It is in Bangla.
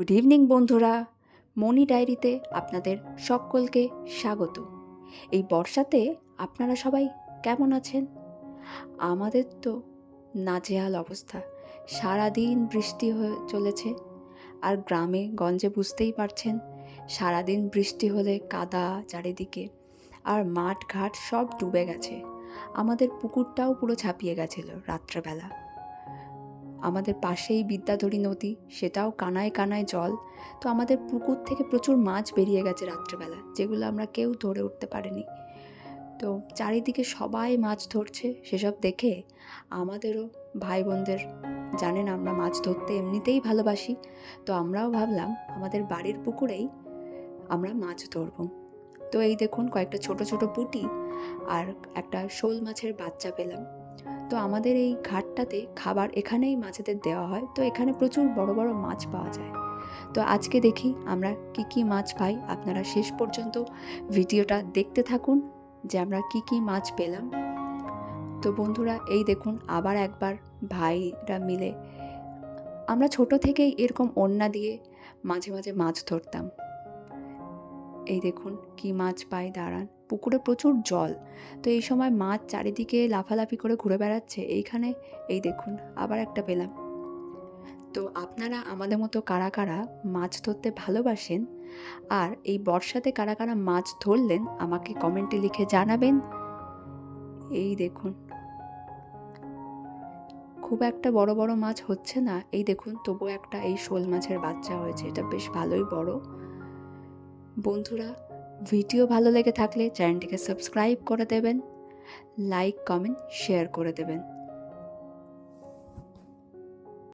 গুড ইভিনিং বন্ধুরা। মনি ডায়েরিতে আপনাদের সকলকে স্বাগত। এই বর্ষাতে আপনারা সবাই কেমন আছেন? আমাদের তো নাজেহাল অবস্থা। সারাদিন বৃষ্টি হয়ে চলেছে। আর গ্রামে গঞ্জে বুঝতেই পারছেন, সারাদিন বৃষ্টি হলে কাদা চারিদিকে। আর মাঠ ঘাট সব ডুবে গেছে। আমাদের পুকুরটাও পুরো ছাপিয়ে গেছিল রাত্রেবেলা। আমাদের পাশেই বিদ্যাধরী নদী, সেটাও কানায় কানায় জল। তো আমাদের পুকুর থেকে প্রচুর মাছ বেরিয়ে গেছে রাত্রেবেলা, যেগুলো আমরা কেউ ধরে উঠতে পারিনি। তো চারিদিকে সবাই মাছ ধরছে, সেসব দেখে আমাদেরও ভাই বোনদের জানেন আমরা মাছ ধরতে এমনিতেই ভালোবাসি, তো আমরাও ভাবলাম আমাদের বাড়ির পুকুরেই আমরা মাছ ধরবো। তো এই দেখুন কয়েকটা ছোট ছোট পুঁটি আর একটা শোল মাছের বাচ্চা পেলাম। তো আমাদের এই ঘাটটাতে খাবার এখানেই মাছেদের দেওয়া হয়। তো এখানে প্রচুর বড় বড় মাছ পাওয়া যায়। তো আজকে দেখি আমরা কি কি মাছ পাই। আপনারা শেষ পর্যন্ত ভিডিওটা দেখতে থাকুন যে আমরা কি কি মাছ পেলাম। তো বন্ধুরা, এই দেখুন, আবার একবার ভাইরা মিলে আমরা ছোট থেকেই এরকম ওড়না দিয়ে মাঝে মাঝে মাছ ধরতাম। এই দেখুন কি মাছ পায়, দাঁড়ান। পুকুরে প্রচুর জল। তো এই সময় মাছ চারিদিকে লাফালাফি করে ঘুরে বেড়াচ্ছে। এইখানে, এই দেখুন, আবার একটা পেলাম। তো আপনারা আমাদের মতো কারা কারা মাছ ধরতে ভালোবাসেন আর এই বর্ষাতে কারা কারা মাছ ধরলেন আমাকে কমেন্টে লিখে জানাবেন। এই দেখুন। খুব একটা বড় বড় মাছ হচ্ছে না। এই দেখুন তবু একটা এই শোল মাছের বাচ্চা হয়েছে। এটা বেশ ভালোই বড়। বন্ধুরা ভিডিও ভালো লেগে থাকলে চ্যানেলটিকে সাবস্ক্রাইব করে দেবেন লাইক কমেন্ট শেয়ার করে দেবেন।